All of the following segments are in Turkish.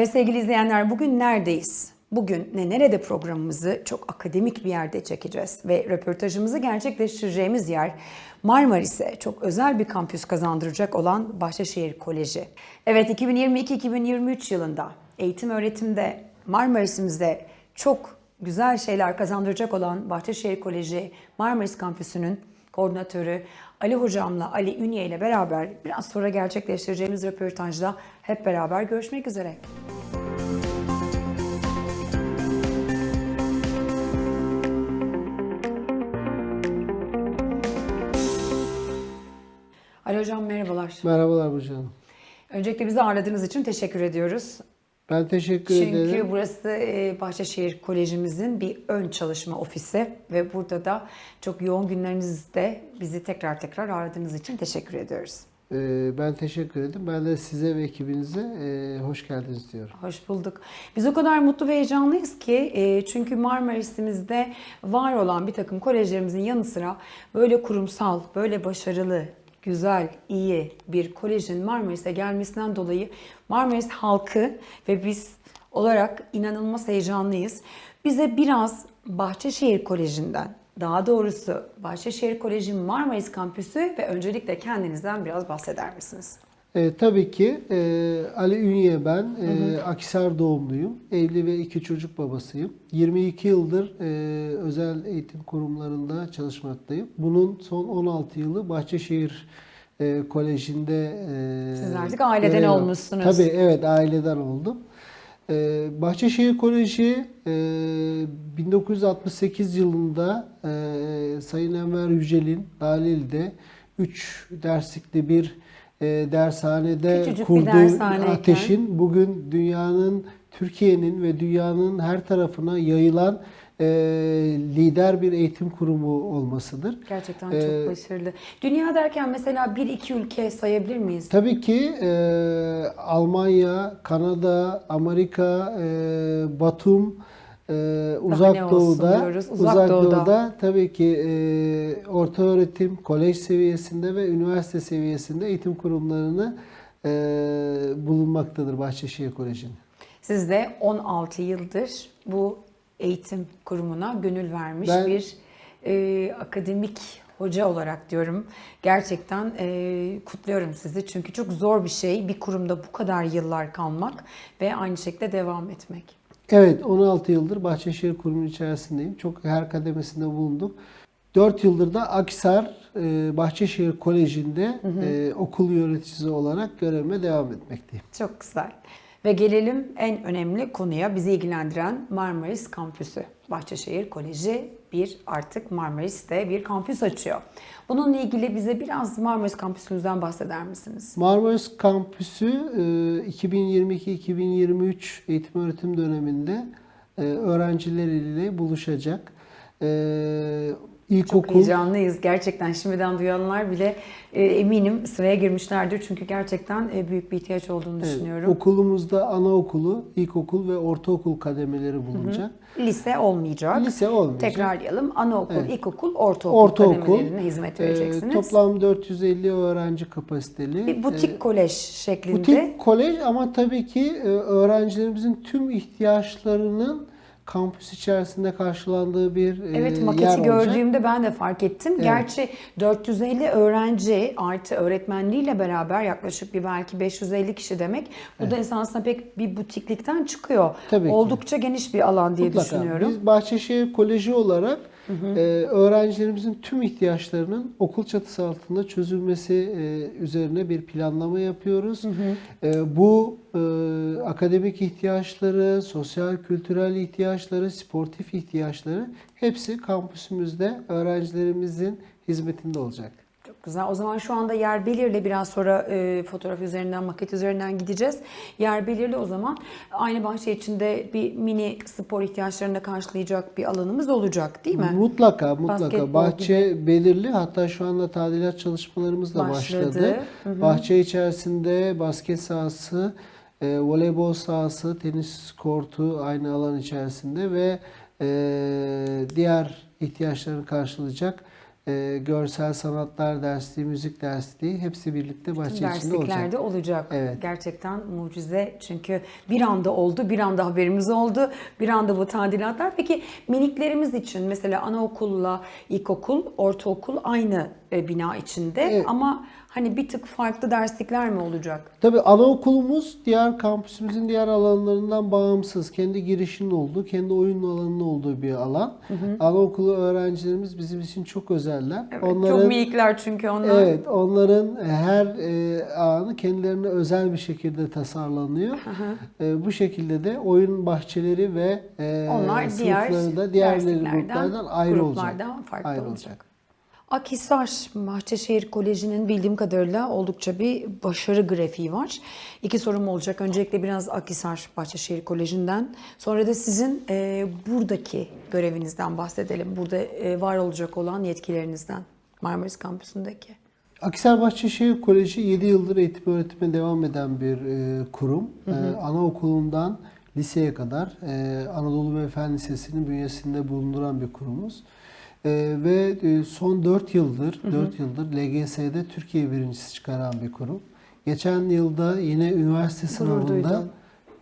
Evet sevgili izleyenler bugün neredeyiz? Bugün ne nerede programımızı çok akademik bir yerde çekeceğiz ve röportajımızı gerçekleştireceğimiz yer Marmaris'e çok özel bir kampüs kazandıracak olan Bahçeşehir Koleji. Evet 2022-2023 yılında eğitim öğretimde Marmaris'imizde çok güzel şeyler kazandıracak olan Bahçeşehir Koleji Marmaris Kampüsü'nün koordinatörü Ali Hocam'la Ali Ünye ile beraber biraz sonra gerçekleştireceğimiz röportajda hep beraber görüşmek üzere. Ali Hocam merhabalar. Merhabalar Burcu Hanım. Öncelikle bizi ağırladığınız için teşekkür ediyoruz. Ben teşekkür Çünkü ederim. burası e, Bahçeşehir Kolejimizin bir ön çalışma ofisi ve burada da çok yoğun günlerinizde bizi tekrar tekrar ağırladığınız için teşekkür ediyoruz. Ee, ben teşekkür ederim. Ben de size ve ekibinize e, hoş geldiniz diyorum. Hoş bulduk. Biz o kadar mutlu ve heyecanlıyız ki e, çünkü Marmaris'imizde var olan bir takım kolejlerimizin yanı sıra böyle kurumsal, böyle başarılı, güzel, iyi bir kolejin Marmaris'e gelmesinden dolayı Marmaris halkı ve biz olarak inanılmaz heyecanlıyız. Bize biraz Bahçeşehir Koleji'nden, daha doğrusu Bahçeşehir Koleji Marmaris Kampüsü ve öncelikle kendinizden biraz bahseder misiniz? E, tabii ki e, Ali Ünye ben. E, Akisar doğumluyum. Evli ve iki çocuk babasıyım. 22 yıldır e, özel eğitim kurumlarında çalışmaktayım. Bunun son 16 yılı Bahçeşehir e, Koleji'nde e, Siz artık aileden görev- olmuşsunuz. Tabii evet aileden oldum. E, Bahçeşehir Koleji e, 1968 yılında e, Sayın Enver Yücel'in Dalil'de 3 derslikli bir e, dershanede Küçücük bir kurduğu dershaneyken. ateşin bugün dünyanın, Türkiye'nin ve dünyanın her tarafına yayılan e, lider bir eğitim kurumu olmasıdır. Gerçekten Ee, çok başarılı. Dünya derken mesela bir iki ülke sayabilir miyiz? Tabii ki e, Almanya, Kanada, Amerika, e, Batum, e, ne Uzak Doğu'da, Uzak Uzak, Doğu'da. Doğu'da. tabii ki e, orta öğretim, kolej seviyesinde ve üniversite seviyesinde eğitim kurumlarını e, bulunmaktadır Bahçeşehir Koleji'nin. Siz de 16 yıldır bu eğitim kurumuna gönül vermiş Ben- bir e, akademik hoca olarak diyorum. Gerçekten e, kutluyorum sizi çünkü çok zor bir şey bir kurumda bu kadar yıllar kalmak ve aynı şekilde devam etmek. Evet, 16 yıldır Bahçeşehir Kurumu içerisindeyim. Çok her kademesinde bulundum. 4 yıldır da Akisar e, Bahçeşehir Koleji'nde e, okul yöneticisi olarak görevime devam etmekteyim. Çok güzel. Ve gelelim en önemli konuya bizi ilgilendiren Marmaris Kampüsü. Bahçeşehir Koleji bir artık Marmaris'te bir kampüs açıyor. Bununla ilgili bize biraz Marmaris Kampüsümüzden bahseder misiniz? Marmaris Kampüsü e, 2022-2023 eğitim öğretim döneminde e, öğrencileriyle buluşacak. E, Çok İlkokul, heyecanlıyız gerçekten. Şimdiden duyanlar bile e, eminim sıraya girmişlerdir. Çünkü gerçekten e, büyük bir ihtiyaç olduğunu evet, düşünüyorum. okulumuzda anaokulu, ilkokul ve ortaokul kademeleri bulunacak. Lise olmayacak. Lise olmayacak. Tekrarlayalım. Anaokul, Evet. ilkokul, ortaokul, Ortaokul. kademelerine hizmet e, vereceksiniz. toplam 450 öğrenci kapasiteli. bir butik e, kolej şeklinde. Butik kolej ama tabii ki e, öğrencilerimizin tüm ihtiyaçlarının kampüs içerisinde karşılandığı bir e, Evet yer maketi olacak. gördüğümde ben de fark ettim. Evet. Gerçi 450 öğrenci artı öğretmenliğiyle beraber yaklaşık bir belki 550 kişi demek. Bu da esasında pek bir butiklikten çıkıyor. Tabii ki. Oldukça geniş bir alan diye Mutlaka. düşünüyorum. Biz Bahçeşehir Koleji olarak e, öğrencilerimizin tüm ihtiyaçlarının okul çatısı altında çözülmesi e, üzerine bir planlama yapıyoruz. E, bu e, akademik ihtiyaçları, sosyal kültürel ihtiyaçları, sportif ihtiyaçları hepsi kampüsümüzde öğrencilerimizin hizmetinde olacak. Çok güzel. O zaman şu anda yer belirli. Biraz sonra e, fotoğraf üzerinden, maket üzerinden gideceğiz. Yer belirli o zaman. Aynı bahçe içinde bir mini spor ihtiyaçlarını da karşılayacak bir alanımız olacak değil mi? Mutlaka mutlaka. Basketbol Bahçe belirli. Hatta şu anda tadilat çalışmalarımız da Başladı. başladı. Bahçe içerisinde basket sahası, e, voleybol sahası, tenis kortu aynı alan içerisinde ve e, diğer ihtiyaçlarını karşılayacak e, görsel sanatlar dersliği, müzik dersliği hepsi birlikte bahçe içinde olacak. Dersliklerde olacak. Evet. Gerçekten mucize çünkü bir anda oldu, bir anda haberimiz oldu, bir anda bu tadilatlar. Peki miniklerimiz için mesela anaokulla ilkokul, ortaokul aynı e, bina içinde Evet. ama hani bir tık farklı derslikler mi olacak? Tabii anaokulumuz diğer kampüsümüzün diğer alanlarından bağımsız. Kendi girişinin olduğu, kendi oyun alanının olduğu bir alan. Anaokulu öğrencilerimiz bizim için çok özeller. Evet, çok minikler çünkü onlar. Evet, onların her e, anı kendilerine özel bir şekilde tasarlanıyor. E, bu şekilde de oyun bahçeleri ve e, Onlar diğer sınıfları da diğerleri dersliklerden, gruplardan ayrı olacak. farklı Ayrı olacak. Akhisar Bahçeşehir Koleji'nin bildiğim kadarıyla oldukça bir başarı grafiği var. İki sorum olacak. Öncelikle biraz Akhisar Bahçeşehir Koleji'nden. Sonra da sizin e, buradaki görevinizden bahsedelim. Burada e, var olacak olan yetkilerinizden Marmaris Kampüsü'ndeki. Akhisar Bahçeşehir Koleji 7 yıldır eğitim öğretime devam eden bir e, kurum. E, anaokulundan liseye kadar e, Anadolu Fen Lisesi'nin bünyesinde bulunduran bir kurumuz. E, ve e, son 4 yıldır 4 yıldır LGS'de Türkiye birincisi çıkaran bir kurum. Geçen yılda yine üniversite sınavında duydum.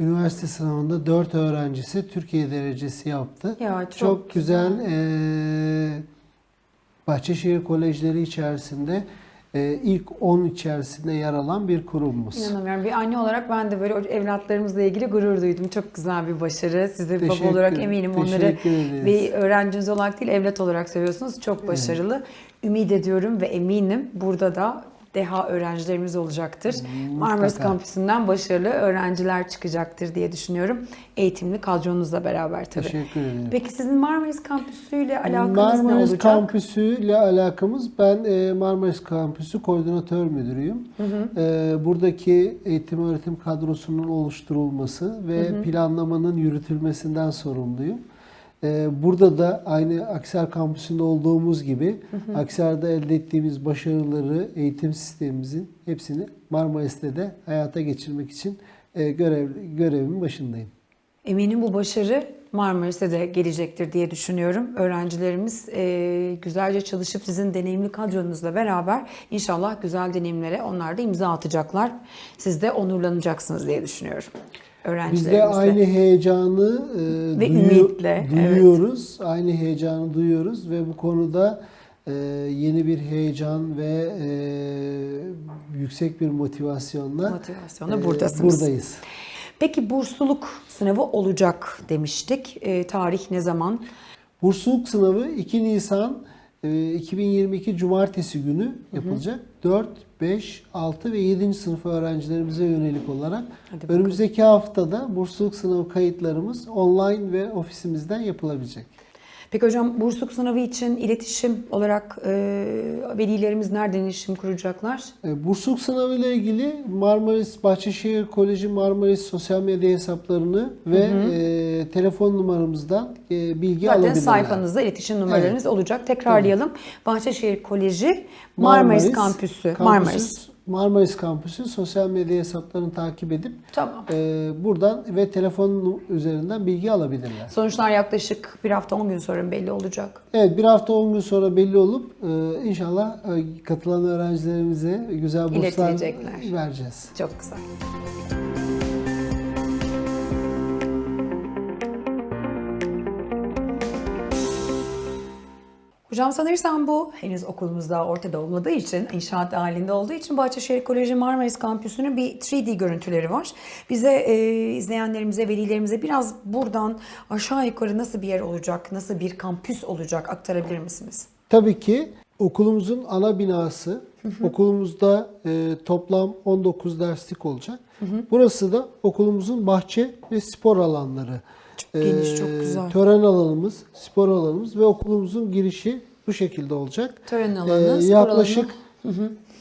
üniversite sınavında 4 öğrencisi Türkiye derecesi yaptı. Ya, çok çok güzel e, Bahçeşehir Kolejleri içerisinde e, ilk 10 içerisinde yer alan bir kurumumuz. İnanamıyorum. Bir anne olarak ben de böyle evlatlarımızla ilgili gurur duydum. Çok güzel bir başarı. Siz de baba Teşekkür- olarak eminim onları ederiz. bir öğrenciniz olarak değil evlat olarak seviyorsunuz. Çok başarılı. Ümit ediyorum ve eminim burada da deha öğrencilerimiz olacaktır. Marmaris Kampüsü'nden başarılı öğrenciler çıkacaktır diye düşünüyorum. Eğitimli kadronuzla beraber tabii. Teşekkür ederim. Peki sizin Marmaris Kampüsü ile alakanız ne Marmaris olacak? Kampüsü ile alakamız ben e, Marmaris Kampüsü koordinatör müdürüyüm. E, buradaki eğitim öğretim kadrosunun oluşturulması ve planlamanın yürütülmesinden sorumluyum. E, burada da aynı Aksar Kampüsü'nde olduğumuz gibi Aksar'da elde ettiğimiz başarıları eğitim sistemimizin hepsini Marmaris'te de hayata geçirmek için e, görev görevimin başındayım. Eminim bu başarı Marmaris'e de gelecektir diye düşünüyorum. Öğrencilerimiz e, güzelce çalışıp sizin deneyimli kadronuzla beraber inşallah güzel deneyimlere onlar da imza atacaklar. Siz de onurlanacaksınız diye düşünüyorum. Biz de aynı heyecanı e, Ve duyu- ümitle, evet. duyuyoruz. Aynı heyecanı duyuyoruz ve bu konuda e, yeni bir heyecan ve e, yüksek bir motivasyonla Motivasyonla e, buradasınız. buradayız. Peki bursluluk sınavı olacak demiştik. E, tarih ne zaman? Bursluluk sınavı 2 Nisan 2022 Cumartesi günü yapılacak. 4, 5, 6 ve 7. sınıf öğrencilerimize yönelik olarak önümüzdeki haftada bursluluk sınavı kayıtlarımız online ve ofisimizden yapılabilecek. Peki hocam bursluluk sınavı için iletişim olarak e, velilerimiz nereden iletişim kuracaklar? E, Bursluluk sınavı ile ilgili Marmaris Bahçeşehir Koleji Marmaris sosyal medya hesaplarını ve e, telefon numaramızdan e, bilgi Zaten alabilirler. sayfanızda iletişim numaralarınız olacak. Tekrarlayalım. Bahçeşehir Koleji Marmaris, Kampüsü. Marmaris. Marmaris Kampüsü sosyal medya hesaplarını takip edip Tamam. e, buradan ve telefon üzerinden bilgi alabilirler. Sonuçlar yaklaşık bir hafta 10 gün sonra belli olacak. Evet bir hafta 10 gün sonra belli olup e, inşallah e, katılan öğrencilerimize güzel burslar vereceğiz. Çok güzel. Hocam sanırsam bu henüz okulumuz daha ortada olmadığı için, inşaat halinde olduğu için Bahçeşehir Koleji Marmaris Kampüsü'nün bir 3D görüntüleri var. Bize, e, izleyenlerimize, velilerimize biraz buradan aşağı yukarı nasıl bir yer olacak, nasıl bir kampüs olacak aktarabilir misiniz? Tabii ki okulumuzun ana binası. Okulumuzda e, toplam 19 derslik olacak. Burası da okulumuzun bahçe ve spor alanları. Çok geniş, çok güzel. Tören alanımız, spor alanımız ve okulumuzun girişi bu şekilde olacak. Tören alanı, spor yaklaşık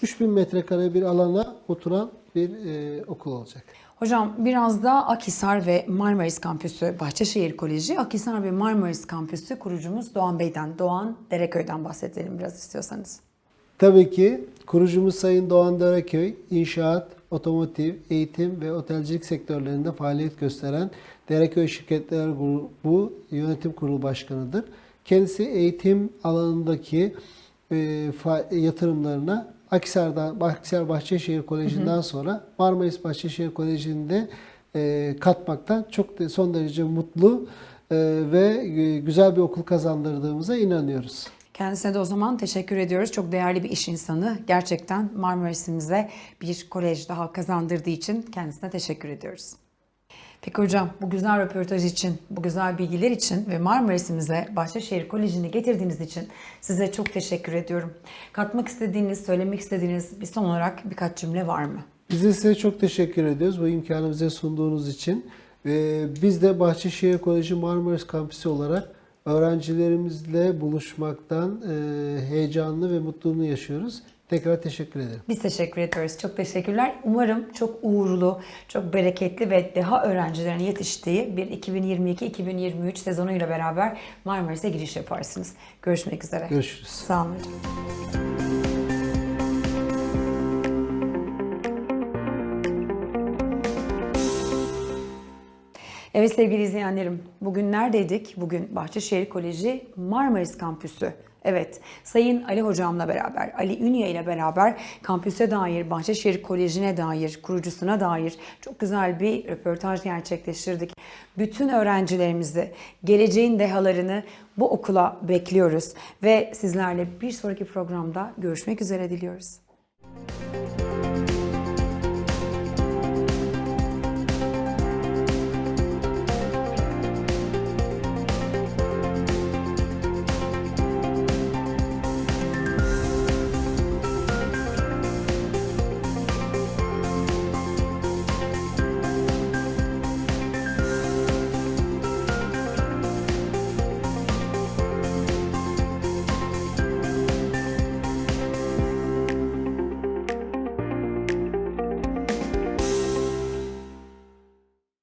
3000 metrekare bir alana oturan bir e, okul olacak. Hocam biraz da Akhisar ve Marmaris Kampüsü Bahçeşehir Koleji, Akhisar ve Marmaris Kampüsü kurucumuz Doğan Bey'den, Doğan Dereköy'den bahsedelim biraz istiyorsanız. Tabii ki kurucumuz Sayın Doğan Döreköy, inşaat, otomotiv, eğitim ve otelcilik sektörlerinde faaliyet gösteren Dereköy Şirketler Grubu Yönetim Kurulu Başkanı'dır. Kendisi eğitim alanındaki e, yatırımlarına Akhisar'da Akhisar Bahçeşehir Koleji'nden sonra Marmaris Bahçeşehir Koleji'nde e, katmaktan çok de- son derece mutlu e, ve e, güzel bir okul kazandırdığımıza inanıyoruz. Kendisine de o zaman teşekkür ediyoruz. Çok değerli bir iş insanı. Gerçekten Marmaris'imize bir kolej daha kazandırdığı için kendisine teşekkür ediyoruz. Peki hocam bu güzel röportaj için, bu güzel bilgiler için ve Marmaris'imize Bahçeşehir Koleji'ni getirdiğiniz için size çok teşekkür ediyorum. Katmak istediğiniz, söylemek istediğiniz bir son olarak birkaç cümle var mı? Biz de size çok teşekkür ediyoruz bu imkanı bize sunduğunuz için. Ee, Biz de Bahçeşehir Koleji Marmaris Kampüsü olarak öğrencilerimizle buluşmaktan e, heyecanlı ve mutluluğunu yaşıyoruz. Tekrar teşekkür ederim. Biz teşekkür ediyoruz. Çok teşekkürler. Umarım çok uğurlu, çok bereketli ve daha öğrencilerin yetiştiği bir 2022-2023 sezonuyla beraber Marmaris'e giriş yaparsınız. Görüşmek üzere. Görüşürüz. Sağ olun hocam. Evet sevgili izleyenlerim, bugün neredeydik? Bugün Bahçeşehir Koleji Marmaris Kampüsü. Evet, Sayın Ali Hocam'la beraber, Ali Ünye ile beraber kampüse dair, Bahçeşehir Koleji'ne dair, kurucusuna dair çok güzel bir röportaj gerçekleştirdik. Bütün öğrencilerimizi, geleceğin dehalarını bu okula bekliyoruz ve sizlerle bir sonraki programda görüşmek üzere diliyoruz.